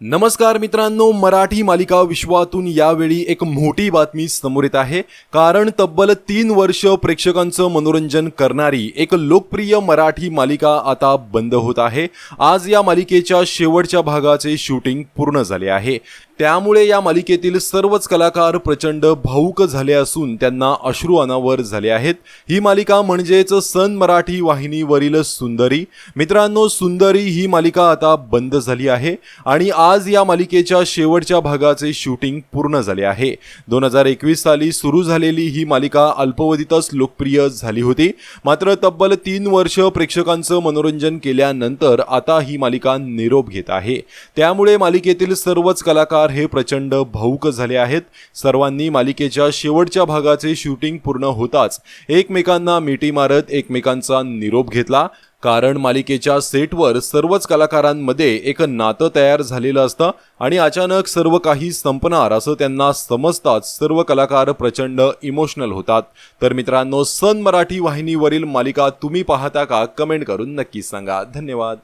नमस्कार मित्रांनो मराठी मालिका विश्वातून यावेळी एक मोठी बातमी समोर येत आहे. कारण तब्बल तीन वर्ष प्रेक्षकांचं मनोरंजन करणारी एक लोकप्रिय मराठी मालिका आता बंद होत आहे. आज या मालिकेच्या शेवटच्या भागाचे शूटिंग पूर्ण झाले आहे. त्यामुळे या मालिकेतील सर्वच कलाकार प्रचंड भाऊक झाले असून त्यांना अश्रू अनावर झाले आहेत. ही मालिका म्हणजेच सन मराठी वाहिनीवरील सुंदरी. मित्रांनो सुंदरी ही मालिका आता बंद झाली आहे आणि आज या मालिकेच्या शेवटच्या भागाचे शूटिंग पूर्ण झाले आहे. दोन हजार एकवीस साली सुरू झालेली ही मालिका अल्पवधीतच लोकप्रिय झाली होती. मात्र तब्बल तीन वर्ष प्रेक्षकांचं मनोरंजन केल्यानंतर आता ही मालिका निरोप घेत आहे. त्यामुळे मालिकेतील सर्वच कलाकार हे प्रचंड भाऊक झाले आहेत. सर्वांनी मालिकेच्या शेवटच्या भागाचे शूटिंग पूर्ण होताच एकमेकांना मिठी मारत एकमेकांचा निरोप घेतला. कारण मालिकेच्या सेटवर सर्वच कलाकारांमध्ये एक नातं तयार झालेलं असतं आणि अचानक सर्व काही संपणार असं त्यांना समजताच सर्व कलाकार प्रचंड इमोशनल होतात. तर मित्रांनो सन मराठी वाहिनीवरील मालिका तुम्ही पाहता का? कमेंट करून नक्की सांगा. धन्यवाद.